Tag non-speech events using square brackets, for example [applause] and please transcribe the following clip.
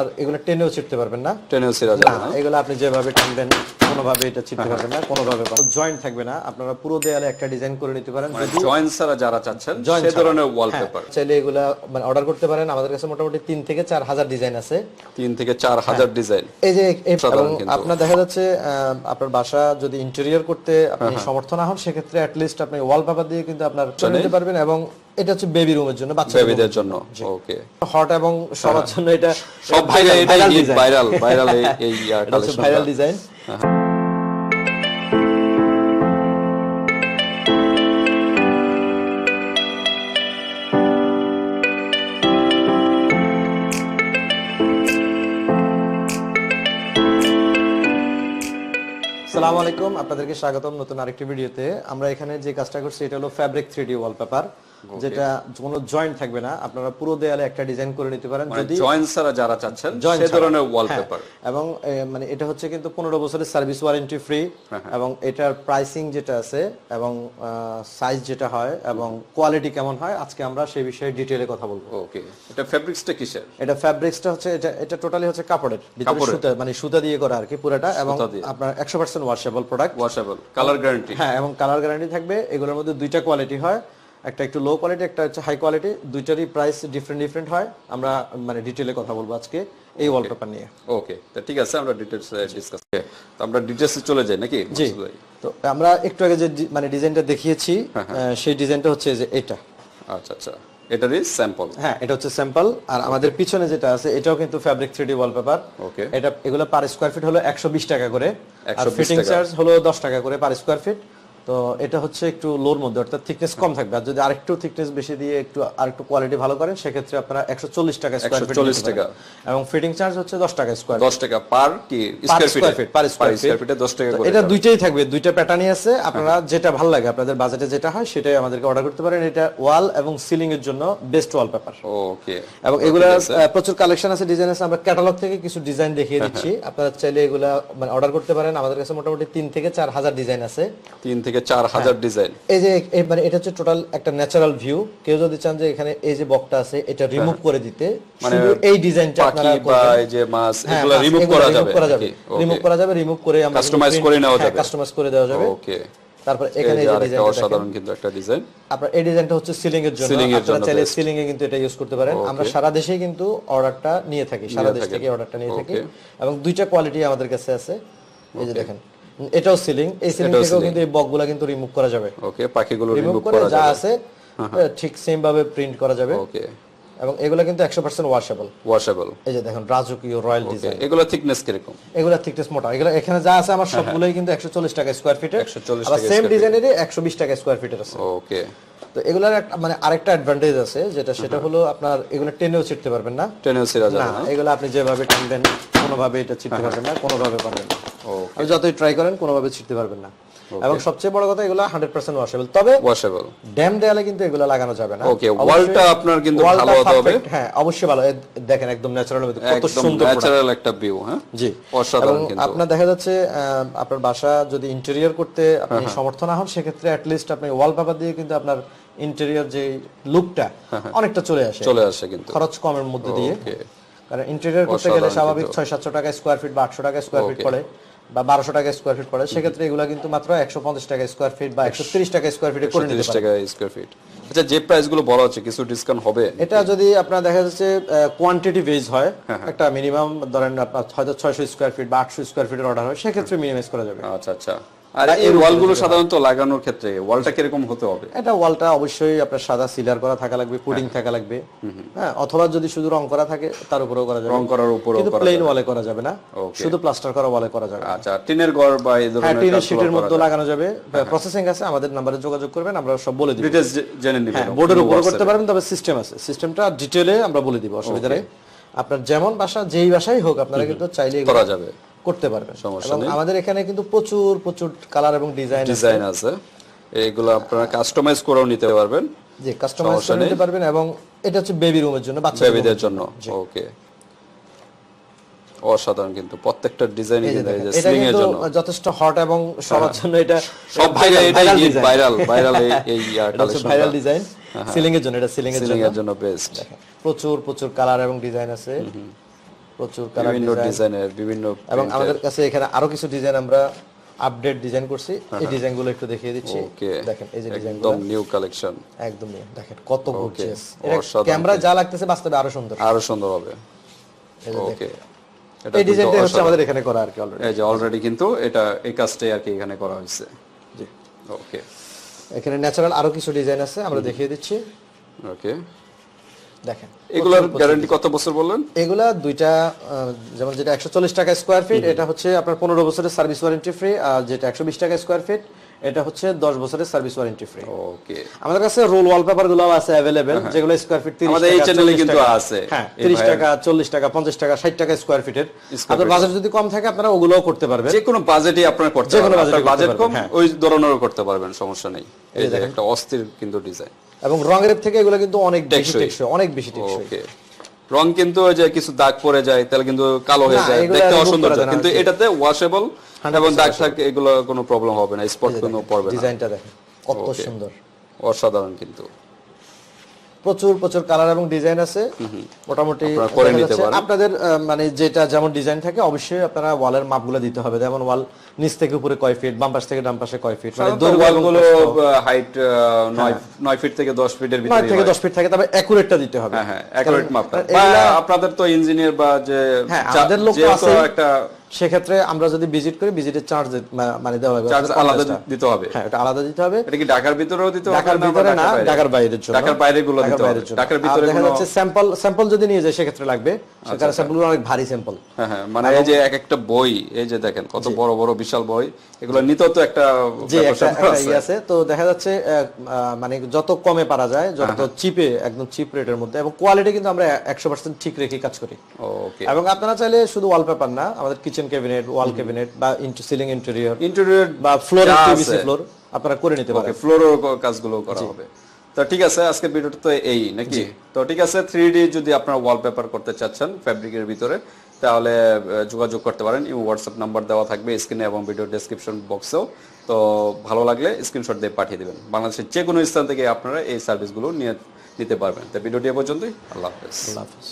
আর এগুলো টেনেও ছিটতে পারবেন না। টেনেও ছিঁড়া যাবে না এগুলো আপনি যেভাবে টানবেন কোনোভাবে এটা ছিটতে পারবেন না কোনোভাবে জয়েন্ট থাকবে না আপনারা পুরো দেয়ালে একটা ডিজাইন করে নিতে পারেন। মানে যদি জয়েন্ট ছাড়া যারা চাচ্ছেন joint সে ছাড়া। ধরনের হ্যাঁ, ওয়ালপেপার চাইলে এগুলা মানে অর্ডার করতে পারেন। আমাদের কাছে মোটামুটি তিন থেকে চার হাজার ডিজাইন আছে। তিন থেকে চার হাজার হ্যাঁ। ডিজাইন এই যে। আপনার দেখা যাচ্ছে আপনার বাসা যদি ইন্টেরিয়র করতে আপনি হ্যাঁ, সমর্থ না হন সেক্ষেত্রে অ্যাট লিস্ট আপনি ওয়ালপেপার দিয়ে কিন্তু আপনার নিতে পারবেন এবং এটা হচ্ছে বেবি রুমের জন্য বাচ্চা বেবিদের জন্য ওকে হট এবং সবার জন্য এটা সব ভাইরাল এটা ভাইরাল ভাইরাল এই এই ভাইরাল [laughs] ডিজাইন সালাম আলাইকুম আপনাদেরকে স্বাগতম নতুন আরেকটি ভিডিওতে। আমরা এখানে যে কাজটা করছি এটা হলো ফ্যাব্রিক থ্রি ডি ওয়ালপেপার যেটা কোনো জয়েন্ট থাকবে না। আপনারা পুরো দেয়ালে একটা ডিজাইন করে নিতে পারেন। মানে যদি জয়েন্ট ছাড়া যারা চাচ্ছেন Joint সে ছাড়া। ধরনের ওয়ালপেপার হ্যাঁ, এবং মানে এটা হচ্ছে কিন্তু পনেরো বছরের সার্ভিস ওয়ারেন্টি ফ্রি এবং এটার প্রাইসিং যেটা আছে এবং সাইজ যেটা হয় এবং কোয়ালিটি কেমন হয় আজকে আমরা সেই বিষয়ে ডিটেলে কথা বলব। ওকে এটা ফেব্রিক্সটা কিসের? এটা ফ্যাব্রিক্সটা হচ্ছে এটা এটা টোটালি হচ্ছে কাপড়ের ভিতরে সুতা মানে সুতা দিয়ে করা আর কি পুরোটা। এবং। আপনার একশো percent washable product washable colour guarantee হ্যাঁ এবং কালার গ্যারান্টি থাকবে এগুলোর মধ্যে দুইটা কোয়ালিটি হয় একটা একটু লো কোয়ালিটি একটা হচ্ছে হাই কোয়ালিটি দুইটারই প্রাইস ডিফারেন্ট ডিফারেন্ট হয়। আমরা মানে ডিটেলে কথা বলব আজকে এই ওয়ালপেপার নিয়ে। ওকে তো ঠিক আছে আমরা ডিটেইলস ডিসকাস তো আমরা ডিটেইলসে চলে যাই নাকি? জি? তো আমরা একটু আগে যে মানে ডিজাইনটা দেখিয়েছি হ্যাঁ, আহ, সেই ডিজাইনটা হচ্ছে যে এটা। আচ্ছা আচ্ছা। এটারই স্যাম্পল হ্যাঁ এটা হচ্ছে স্যাম্পল আর আমাদের পিছনে যেটা আছে এটাও কিন্তু ফ্যাব্রিক থ্রিডি ওয়ালপেপার ওকে এটা এগুলো পার স্কোয়ার ফিট হলো একশো বিশ টাকা করে। আর ফিটিং চার্জ হলো দশ টাকা করে পার স্কোয়ার ফিট তো এটা হচ্ছে একটু লোর মধ্যে অর্থাৎ থিকনেস কম থাকবে। আর যদি আরেকটু থিকনেস বেশি দিয়ে একটু আরেকটু কোয়ালিটি ভালো করেন সেক্ষেত্রে আপনারা একশো চল্লিশ টাকা স্কোয়ার 140 টাকা। এবং ফিটিং চার্জ হচ্ছে দশ টাকা স্কোয়ার দশ টাকা পার কি? স্কোয়ার ফিট পার স্কোয়ার ফিটে দশ টাকা এটা দুইটাই থাকবে দুইটা প্যাটার্নই আছে। আপনারা যেটা ভালো লাগে আপনাদের বাজেটে যেটা হয় সেটাই আমাদেরকে অর্ডার করতে পারেন। এটা ওয়াল এবং সিলিং এর জন্য বেস্ট ওয়ালপেপার ওকে এবং এগুলা প্রচুর কালেকশন আছে ডিজাইন আছে। আমরা ক্যাটালগ থেকে কিছু ডিজাইন দেখিয়ে হ্যাঁ, দিচ্ছি। আপনারা চাইলে এগুলা মানে অর্ডার করতে পারেন। আমাদের কাছে মোটামুটি তিন থেকে চার হাজার ডিজাইন আছে। তিন থেকে চার হাজার ডিজাইন। এই যে মানে এটা হচ্ছে টোটাল একটা ন্যাচারাল ভিউ কেউ যদি চান যে এখানে এই যে বকটা আছে এটা রিমুভ করে দিতে শুধু এই ডিজাইনটা হ্যাঁ। আপনারা বা। এই যে মাছ হ্যাঁ, এগুলো রিমুভ করা যাবে রিমুভ করা যাবে রিমুভ করে আমরা Customize করে নেওয়া যাবে। কাস্টমাইজ করে দেওয়া যাবে। ওকে তারপর এখানে এই ডিজাইনটা অসাধারণ কিন্তু একটা ডিজাইন আপনার এই ডিজাইনটা হচ্ছে সিলিং এর জন্য আপনারা চাইলে সিলিং এ কিন্তু এটা ইউজ করতে পারেন। আমরা সারা দেশেই কিন্তু অর্ডারটা নিয়ে থাকি। সারা দেশ থেকে অর্ডারটা নিয়ে থাকি। এবং দুইটা কোয়ালিটি আমাদের কাছে আছে। এই যে দেখেন। এটাও সিলিং এই সিলিং থেকেও কিন্তু এই বকগুলা কিন্তু রিমুভ করা যাবে। ওকে পাখিগুলো রিমুভ করা যাবে। করা যা আছে ঠিক সেম ভাবে প্রিন্ট করা যাবে। ওকে এবং এগুলা কিন্তু একশো পার্সেন্ট ওয়াশেবল ওয়াশেবল এই যে দেখেন রাজকীয় রয়্যাল ডিজাইন এগুলো থিকনেস কীরকম? এগুলা থিকনেস মোটা। এগুলো এখানে যা আছে আমার সবগুলোই কিন্তু একশো চল্লিশ টাকা স্কোয়ার ফিটের 140 আবার টাকা সেম ডিজাইনেরই একশো বিশ টাকা স্কোয়ার ফিটের আছে। ওকে তো এগুলার একটা মানে আরেকটা অ্যাডভান্টেজ আছে যেটা সেটা হলো আপনার এগুলো টেনেও ছিটতে পারবেন না। টেনেও ছিঁড়া যাবে না এগুলো আপনি যেভাবে টানবেন কোনোভাবে এটা ছিটতে পারবেন না কোনোভাবে পারবেন না। আপনি যতই ট্রাই করেন কোনোভাবে ছিটতে পারবেন না। এবং সবচেয়ে বড় কথা এগুলো হান্ড্রেড পার্সেন্ট ওয়াশেবল তবে ওয়াশেবল ড্যাম দেয়ালে কিন্তু এগুলো লাগানো যাবে না। অবশ্যই- wallটা আপনার কিন্তু ভালো হতে হবে। হ্যাঁ অবশ্যই ভালো। দেখেন একদম ন্যাচারাল হবে। কত সুন্দর ন্যাচারাল একটা ভিউ হ্যাঁ? জি। অসাধারণ কিন্তু। আপনার দেখা যাচ্ছে আপনার বাসা যদি ইন্টেরিয়র করতে আপনি হ্যাঁ, সমর্থ না হন সেক্ষেত্রে অ্যাট লিস্ট আপনি ওয়ালপেপার দিয়ে কিন্তু আপনার ইন্টেরিয়র যে লুকটা অনেকটা চলে আসে। হ্যাঁ, চলে আসে কিন্তু। খরচ কমের মধ্যে দিয়ে। কারণ ইন্টেরিয়র করতে গেলে স্বাভাবিক। ছয় সাতশো টাকা স্কোয়ার ফিট বা আটশো টাকা স্কোয়ার ফিট পড়ে। বা বারোশো টাকা স্কোয়ার ফিট পড়ে সেক্ষেত্রে এগুলো কিন্তু মাত্র একশো পঞ্চাশ টাকা স্কোয়ার ফিট বা একশো তিরিশ টাকা স্কোয়ার ফিটে করে 30 টাকা স্কোয়ার ফিট আচ্ছা যে প্রাইসগুলো বলা হচ্ছে কিছু ডিসকাউন্ট হবে? এটা যদি আপনার দেখা যাচ্ছে কোয়ান্টিটি বেজ হয় হ্যাঁ, একটা মিনিমাম ধরেন আপনার হয়তো ছয়শো স্কোয়ার ফিট বা আটশো স্কোয়ার ফিটের অর্ডার হয় সেক্ষেত্রে মিনিমাইজ করা যাবে। আচ্ছা আচ্ছা। আর এই ওয়ালগুলো সাধারণত লাগানোর ক্ষেত্রে ওয়ালটা কীরকম হতে হবে? এটা ওয়ালটা অবশ্যই আপনার সাদা সিলার করা থাকা লাগবে পুডিং থাকা লাগবে। হ্যাঁ অথবা যদি শুধু রং করা থাকে তার উপরেও করা যাবে। রং করার উপরও কিন্তু প্লেন ওয়ালে করা যাবে না। শুধু প্লাস্টার করা ওয়ালে করা যাবে। আচ্ছা টিনের ঘর বা এই হ্যাঁ ধরনের টিনের কাজগুলো শিটের মধ্যে লাগানো যাবে। প্রসেসিং আছে আমাদের নাম্বারে যোগাযোগ করবেন আমরা সব বলে দিব। ডিটেইলস জেনে নিবেন। হ্যাঁ বোর্ডের উপর করতে পারবেন তবে সিস্টেম আছে। সিস্টেমটা ডিটেলে আমরা বলে দিব অসুবিধা নেই। আপনার যেমন বাসা যেই বাসাই হোক আপনারা কিন্তু চাইলে করা যাবে। করতে পারবেন। সমস্যা আমাদের এখানে কিন্তু প্রচুর প্রচুর কালার এবং ডিজাইন ডিজাইন আছে। এইগুলো আপনারা কাস্টমাইজ করেও নিতে পারবেন। যে কাস্টমাইজ করে নিতে পারবেন এবং এটা হচ্ছে বেবি রুমের জন্য বাচ্চা বেবিদের জন্য। ওকে অসাধারণ কিন্তু। প্রত্যেকটা ডিজাইন স্লিং এর জন্য। যথেষ্ট হট এবং সবার জন্য এটা সব জায়গায় এটা viral ভাইরাল ভাইরাল এই কালেকশন ভাইরাল ডিজাইন সিলিং এর জন্য এটা সিলিং এর জন্য বেস্ট প্রচুর প্রচুর কালার এবং ডিজাইন আছে। প্রচুর বিভিন্ন ডিজাইনের বিভিন্ন এবং আমাদের কাছে এখানে আরও কিছু ডিজাইন আমরা আপডেট ডিজাইন করছি। এই ডিজাইনগুলো একটু দেখিয়ে দিচ্ছি। দেখেন এই যে ডিজাইন একদম নিউ কালেকশন একদম new। দেখেন কত গর্জিয়াস ক্যামেরা যা লাগতেছে বাস্তবে আরও সুন্দর। আরও সুন্দর হবে। ওকে। এটা এই ডিজাইনটা হচ্ছে আমাদের এখানে করা আর কি অলরেডি এই যে অলরেডি কিন্তু এটা এই কাজটাই আর কি এখানে করা হয়েছে। জি। ওকে। এখানে ন্যাচারাল আরও কিছু ডিজাইন আছে আমরা দেখিয়ে দিচ্ছি। ওকে। দেখেন এগুলোর গ্যারান্টি কত বছর বললেন? এগুলা দুইটা যেমন যেটা একশো চল্লিশ টাকা স্কোয়ার ফিট এটা হচ্ছে আপনার পনেরো বছরের সার্ভিস ওয়ারেন্টি ফ্রি আর যেটা একশো বিশ টাকা স্কোয়ার ফিট এটা হচ্ছে দশ বছরের সার্ভিস ওয়ারেন্টি ফ্রি ওকে আমাদের কাছে রোল ওয়ালপেপারগুলো আছে অ্যাভেলেবেল যেগুলো স্কোয়ার ফিট হ্যাঁ, আমাদের এই এ কিন্তু আছে। হ্যাঁ এই তিরিশ ভাইয়ের- টাকা চল্লিশ টাকা পঞ্চাশ টাকা ষাট টাকা স্কোয়ার ফিটের আপনার বাজার যদি কম থাকে আপনারা ওগুলোও করতে পারবেন। যে কোনো বাজেটই আপনারা করতে পারবেন। আপনার বাজেট কম হ্যাঁ। ওই ধরনেরও করতে পারবেন সমস্যা নেই। এই যে একটা অস্থির কিন্তু ডিজাইন এবং রঙের থেকে এগুলো কিন্তু অনেক বেশি টেকসই। অনেক বেশি টেকসই। ওকে রং কিন্তু ওই যে কিছু দাগ পড়ে যায় তাহলে কিন্তু কালো হয়ে যায় দেখতে অসুন্দর কিন্তু এটাতে ওয়াশেবল এবং দাগ থাকে এগুলো কোনো প্রবলেম হবে না স্পট কোনো পড়বে না। ডিজাইনটা দেখেন কত সুন্দর। অসাধারণ কিন্তু। প্রচুর প্রচুর কালার এবং ডিজাইন আছে। মোটামুটি। আপনাদের মানে যেটা যেমন ডিজাইন থাকে অবশ্যই আপনারা ওয়ালের মাপগুলো দিতে হবে। যেমন ওয়াল নিচ থেকে উপরে কয় ফিট বাম পাশ থেকে ডান পাশে কয় ফিট মানে ওয়ালগুলো হাইট নয় নয় ফিট থেকে দশ ফিটের নয় ভিতরে থেকে দশ ফিট থাকে তবে অ্যাকুরেটটা দিতে হবে। হ্যাঁ হ্যাঁ অ্যাকুরেট মাপটা। আপনাদের তো ইঞ্জিনিয়ার বা যে হ্যাঁ, আমাদের লোক আছেই। একটা সেক্ষেত্রে আমরা যদি ভিজিট করি ভিজিটের চার্জ মানে দেওয়া হবে। চার্জ আলাদা দিতে হবে। হ্যাঁ এটা আলাদা দিতে হবে। এটা কি ঢাকার ভিতরেও দিতে হবে ঢাকার ভিতরে না ঢাকার বাইরের জন্য। ঢাকার বাইরে গুলো দিতে হবে। ঢাকার ভিতরে দেখা যাচ্ছে স্যাম্পল স্যাম্পল যদি নিয়ে যায় সেক্ষেত্রে লাগবে। সেখানে স্যাম্পলগুলো অনেক ভারী স্যাম্পল হ্যাঁ হ্যাঁ মানে এই যে এক একটা বই এই যে দেখেন কত বড় বড় বিশাল বই এগুলো নিতেও তো একটা যে একটা আছে। তো দেখা যাচ্ছে মানে যত কমে পারা যায় যত চিপে একদম চিপ রেটের মধ্যে এবং কোয়ালিটি কিন্তু আমরা একশো পার্সেন্ট ঠিক রেখে কাজ করি। ওকে এবং আপনারা চাইলে শুধু ওয়ালপেপার না আমাদের কিচেন ক্যাবিনেট ওয়াল ক্যাবিনেট বা সিলিং ইন্টেরিয়র ইন্টেরিয়র বা ফ্লোর পিভিসি ফ্লোর আপনারা করে নিতে পারেন। ওকে ফ্লোরের কাজগুলো করা হবে। তো ঠিক আছে আজকে ভিডিওটা তো এই নাকি? তো ঠিক আছে থ্রি যদি আপনারা ওয়ালপেপার করতে চাচ্ছেন ফ্যাব্রিকের ভিতরে তাহলে যোগাযোগ করতে পারেন। এই হোয়াটসঅ্যাপ নাম্বার দেওয়া থাকবে স্ক্রিনে এবং ভিডিও ডেসক্রিপশন বক্সেও তো ভালো লাগলে স্ক্রিনশট দিয়ে পাঠিয়ে দেবেন। বাংলাদেশের যে কোনো স্থান থেকে আপনারা এই সার্ভিসগুলো নিয়ে নিতে পারবেন। তো ভিডিওটি এ পর্যন্তই। আল্লাহ হাফেজ। আল্লাহ হাফেজ।